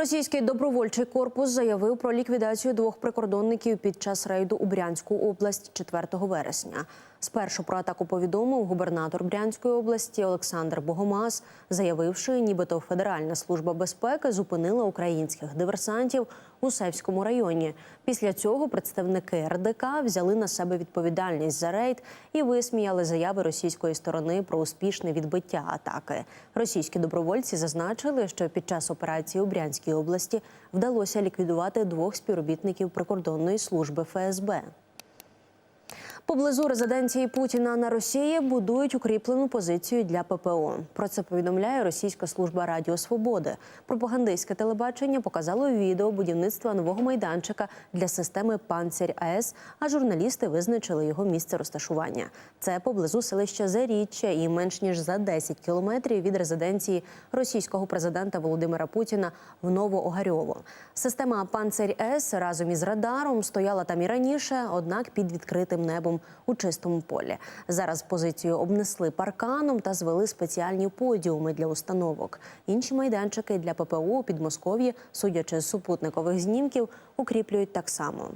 Російський добровольчий корпус заявив про ліквідацію двох прикордонників під час рейду у Брянську область 4 вересня. Спершу про атаку повідомив губернатор Брянської області Олександр Богомаз, заявивши, нібито Федеральна служба безпеки зупинила українських диверсантів у Севському районі. Після цього представники РДК взяли на себе відповідальність за рейд і висміяли заяви російської сторони про успішне відбиття атаки. Російські добровольці зазначили, що під час операції у Брянській області вдалося ліквідувати двох співробітників прикордонної служби ФСБ. Поблизу резиденції Путіна на Росії будують укріплену позицію для ППО. Про це повідомляє російська служба Радіо Свободи. Пропагандистське телебачення показало відео будівництва нового майданчика для системи Панцирь АЕС, а журналісти визначили його місце розташування. Це поблизу селища Заріччя і менш ніж за 10 кілометрів від резиденції російського президента Володимира Путіна в Новоогарьово. Система Панцирь АЕС разом із радаром стояла там і раніше, однак під відкритим небом у чистому полі. Зараз позицію обнесли парканом та звели спеціальні подіуми для установок. Інші майданчики для ППО у Підмосков'ї, судячи з супутникових знімків, укріплюють так само.